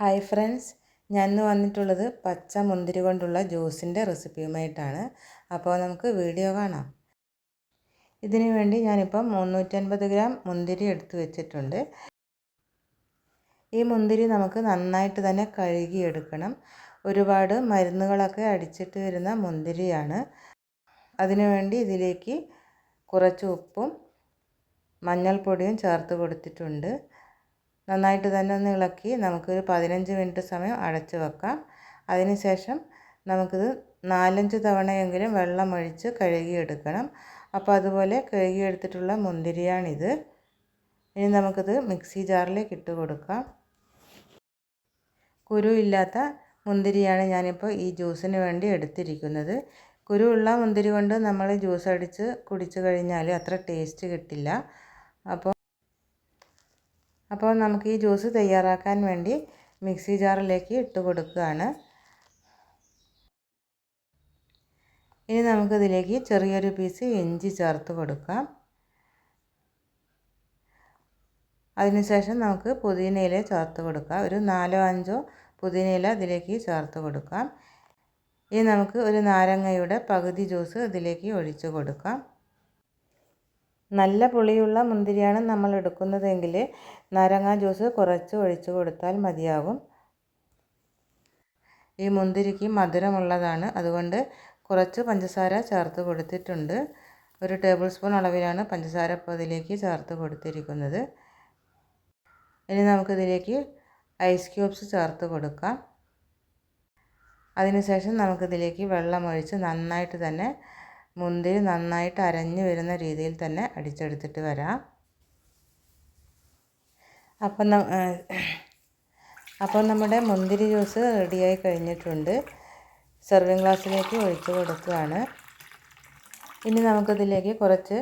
Hi friends ഞാൻ ഇന്ന് വന്നിട്ടുള്ളത് പച്ച മുന്തിരി കൊണ്ടുള്ള ജ്യൂസിന്റെ റെസിപ്പിയുമായിട്ടാണ്. അപ്പോൾ നമുക്ക് വീഡിയോ കാണാം. ഇതിനു വേണ്ടി ഞാനിപ്പം മുന്നൂറ്റൻപത് ഗ്രാം മുന്തിരി എടുത്തു വെച്ചിട്ടുണ്ട്. ഈ മുന്തിരി നമുക്ക് നന്നായിട്ട് തന്നെ കഴുകിയെടുക്കണം. ഒരുപാട് മരുന്നുകളൊക്കെ അടിച്ചിട്ട് വരുന്ന മുന്തിരിയാണ്. അതിനുവേണ്ടി ഇതിലേക്ക് കുറച്ച് ഉപ്പും മഞ്ഞൾപ്പൊടിയും ചേർത്ത് കൊടുത്തിട്ടുണ്ട്. നന്നായിട്ട് തന്നെ ഒന്ന് ഇളക്കി നമുക്കൊരു പതിനഞ്ച് മിനിറ്റ് സമയം അടച്ച് വെക്കാം. അതിനുശേഷം നമുക്കിത് നാലഞ്ച് തവണയെങ്കിലും വെള്ളമൊഴിച്ച് കഴുകിയെടുക്കണം. അപ്പോൾ അതുപോലെ കഴുകിയെടുത്തിട്ടുള്ള മുന്തിരിയാണിത്. ഇനി നമുക്കിത് മിക്സി ജാറിലേക്ക് ഇട്ട് കൊടുക്കാം. കുരു ഇല്ലാത്ത മുന്തിരിയാണ് ഞാനിപ്പോൾ ഈ ജ്യൂസിന് വേണ്ടി എടുത്തിരിക്കുന്നത്. കുരു ഉള്ള മുന്തിരി കൊണ്ട് നമ്മൾ ജ്യൂസ് അടിച്ച് കുടിച്ചു കഴിഞ്ഞാൽ അത്ര ടേസ്റ്റ് കിട്ടില്ല. അപ്പോൾ അപ്പോൾ നമുക്ക് ഈ ജ്യൂസ് തയ്യാറാക്കാൻ വേണ്ടി മിക്സി ജാറിലേക്ക് ഇട്ട് കൊടുക്കുകയാണ്. ഇനി നമുക്കിതിലേക്ക് ചെറിയൊരു പീസ് ഇഞ്ചി ചേർത്ത് കൊടുക്കാം. അതിനുശേഷം നമുക്ക് പുതിനയില ചേർത്ത് കൊടുക്കാം. ഒരു നാലോ അഞ്ചോ പുതിനയില ഇതിലേക്ക് ചേർത്ത് കൊടുക്കാം. ഇനി നമുക്ക് ഒരു നാരങ്ങയുടെ പകുതി ജ്യൂസ് ഇതിലേക്ക് ഒഴിച്ച് കൊടുക്കാം. നല്ല പുളിയുള്ള മുന്തിരിയാണ് നമ്മൾ എടുക്കുന്നതെങ്കിൽ നാരങ്ങാ ജ്യൂസ് കുറച്ച് ഒഴിച്ച് കൊടുത്താൽ മതിയാകും. ഈ മുന്തിരിക്ക് മധുരമുള്ളതാണ്. അതുകൊണ്ട് കുറച്ച് പഞ്ചസാര ചേർത്ത് കൊടുത്തിട്ടുണ്ട്. ഒരു ടേബിൾ സ്പൂൺ അളവിലാണ് പഞ്ചസാര ഇപ്പോൾ ഇതിലേക്ക് ചേർത്ത് കൊടുത്തിരിക്കുന്നത്. ഇനി നമുക്കിതിലേക്ക് ഐസ് ക്യൂബ്സ് ചേർത്ത് കൊടുക്കാം. അതിനുശേഷം നമുക്കിതിലേക്ക് വെള്ളമൊഴിച്ച് നന്നായിട്ട് തന്നെ മുന്തിരി നന്നായിട്ട് അരഞ്ഞു വരുന്ന രീതിയിൽ തന്നെ അടിച്ചെടുത്തിട്ട് വരാം. അപ്പം അപ്പോൾ നമ്മുടെ മുന്തിരി ജ്യൂസ് റെഡിയായി കഴിഞ്ഞിട്ടുണ്ട്. സെർവിങ് ഗ്ലാസ്സിലേക്ക് ഒഴിച്ചു കൊടുക്കുകയാണ് ഇനി നമുക്കിതിലേക്ക് കുറച്ച്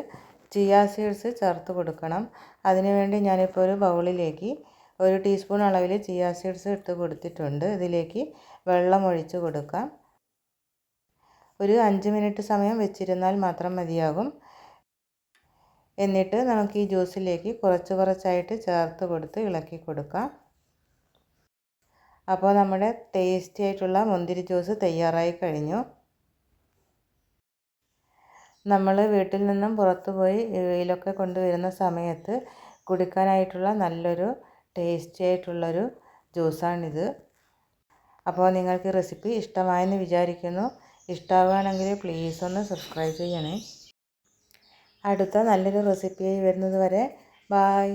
ചിയാ സീഡ്സ് ചേർത്ത് കൊടുക്കണം. അതിനുവേണ്ടി ഞാനിപ്പോൾ ഒരു ബൗളിലേക്ക് ഒരു ടീസ്പൂൺ അളവിൽ ചിയാ സീഡ്സ് ഇട്ട് കൊടുത്തിട്ടുണ്ട്. ഇതിലേക്ക് വെള്ളം ഒഴിച്ച് കൊടുക്കാം. ഒരു അഞ്ച് മിനിറ്റ് സമയം വെച്ചിരുന്നാൽ മാത്രം മതിയാകും. എന്നിട്ട് നമുക്ക് ഈ ജ്യൂസിലേക്ക് കുറച്ച് കുറച്ചായിട്ട് ചേർത്ത് കൊടുത്ത് ഇളക്കി കൊടുക്കാം. അപ്പോൾ നമ്മുടെ ടേസ്റ്റി ആയിട്ടുള്ള മുന്തിരി ജ്യൂസ് തയ്യാറായി കഴിഞ്ഞു. നമ്മൾ വീട്ടിൽ നിന്നും പുറത്തു പോയി വെയിലൊക്കെ കൊണ്ടുവരുന്ന സമയത്ത് കുടിക്കാനായിട്ടുള്ള നല്ലൊരു ടേസ്റ്റി ആയിട്ടുള്ളൊരു ജ്യൂസാണിത്. അപ്പോൾ നിങ്ങൾക്ക് റെസിപ്പി ഇഷ്ടമായെന്ന് വിചാരിക്കുന്നു. ഇഷ്ടമാവുകയാണെങ്കിൽ പ്ലീസ് ഒന്ന് സബ്സ്ക്രൈബ് ചെയ്യണേ. അടുത്ത നല്ലൊരു റെസിപ്പിയായി വരുന്നത് വരെ ബായ്